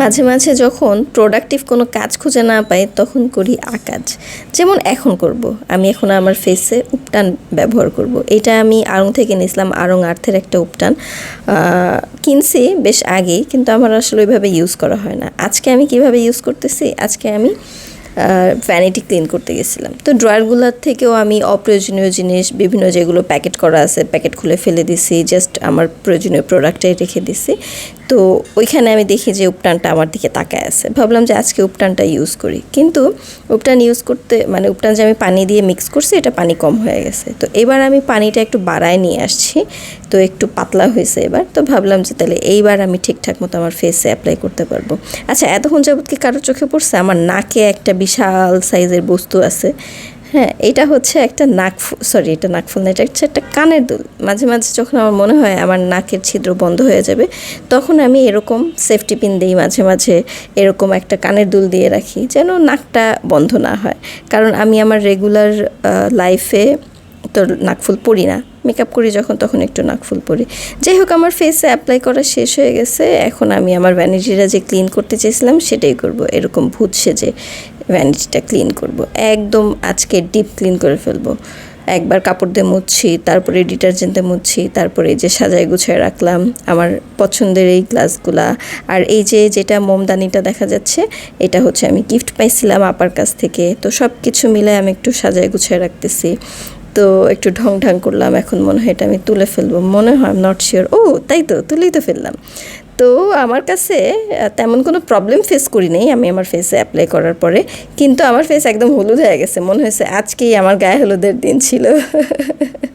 মাঝে মাঝে যখন প্রোডাক্টিভ কোনো কাজ খুঁজে না পাই, তখন করি আকাজ। যেমন এখন করব। আমি এখন আমার ফেসে উপটান ব্যবহার করব। এটা আমি আড়ং থেকে নিয়েছিলাম, আড়ং আর্থের একটা উপটান। কিনছি বেশ আগেই, কিন্তু আমার আসলে ওইভাবে ইউজ করা হয় না। আজকে আমি কীভাবে ইউজ করতেছি? আজকে আমি ভ্যানিটি ক্লিন করতে গেছিলাম। তো ড্রয়ারগুলোর থেকেও আমি অপ্রয়োজনীয় জিনিস, বিভিন্ন যেগুলো প্যাকেট করা আছে প্যাকেট খুলে ফেলে দিছি জাস্ট আমার প্রয়োজনীয় প্রোডাক্টটাই রেখে দিছি। তো ওইখানে আমি দেখি যে উপটানটা আমার দিকে তাকায় আছে। ভাবলাম যে আজকে উপটানটা ইউজ করি। কিন্তু উপটান ইউজ করতে মানে উপটান যে আমি পানি দিয়ে মিক্স করছি, এটা পানি কম হয়ে গেছে। তো এবার আমি পানিটা একটু বাড়ায় নিয়ে আসছি। তো একটু পাতলা হয়েছে এবার। তো ভাবলাম যে তাহলে এইবার আমি ঠিকঠাক মতো আমার ফেসে অ্যাপ্লাই করতে পারব। আচ্ছা এতক্ষণ যাবত কি কারও চোখে পড়ছে? আমার নাকে একটা বিশাল সাইজের বস্তু আছে। হ্যাঁ এটা হচ্ছে একটা নাক সরি এটা নাকফুল না, এটা হচ্ছে একটা কানের দুল। মাঝে মাঝে যখন আমার মনে হয় আমার নাকের ছিদ্র বন্ধ হয়ে যাবে, তখন আমি এরকম সেফটি পিন দিই মাঝে মাঝে এরকম একটা কানের দুল দিয়ে রাখি যেন নাকটা বন্ধ না হয়। কারণ আমি আমার রেগুলার লাইফে তো নাকফুল পরি না। মেকআপ করি যখন, তখন একটু নাকফুল পরি। যাই হোক, আমার ফেসে অ্যাপ্লাই করা শেষ হয়ে গেছে। এখন আমি আমার ভ্যানিটিটা যে ক্লিন করতে চেয়েছিলাম, সেটাই করব। এরকম ভূত সেজে। ভ্যানিটিটা ক্লিন করব। একদম আজকে ডিপ ক্লিন করে ফেলব। একবার কাপড় দিয়ে মুছছি, তারপরে ডিটারজেন্টে মুছছি, তারপরে এই যে সাজায় গুছায় রাখলাম আমার পছন্দের এই গ্লাসগুলা। আর এই যে যেটা মোমদানিটা দেখা যাচ্ছে, এটা হচ্ছে আমি গিফট পাইছিলাম আপার কাছ থেকে। তো সব কিছু মিলে আমি একটু সাজায় গুছায় রাখতেছি। তো একটু ঢং ঢং করলাম, এখন মনে হয় এটা আমি তুলে ফেলব। মনে হয় নট শিওর ও, তাই তো, তুলেই তো ফেললাম। তো আমার কাছে তেমন কোনো প্রবলেম ফেস করি নাই আমি আমার ফেসে অ্যাপ্লাই করার পরে। কিন্তু আমার ফেস একদম হলুদ হয়ে গেছে, মনে হয়েছে আজকেই আমার গায়ে হলুদের দিন ছিল।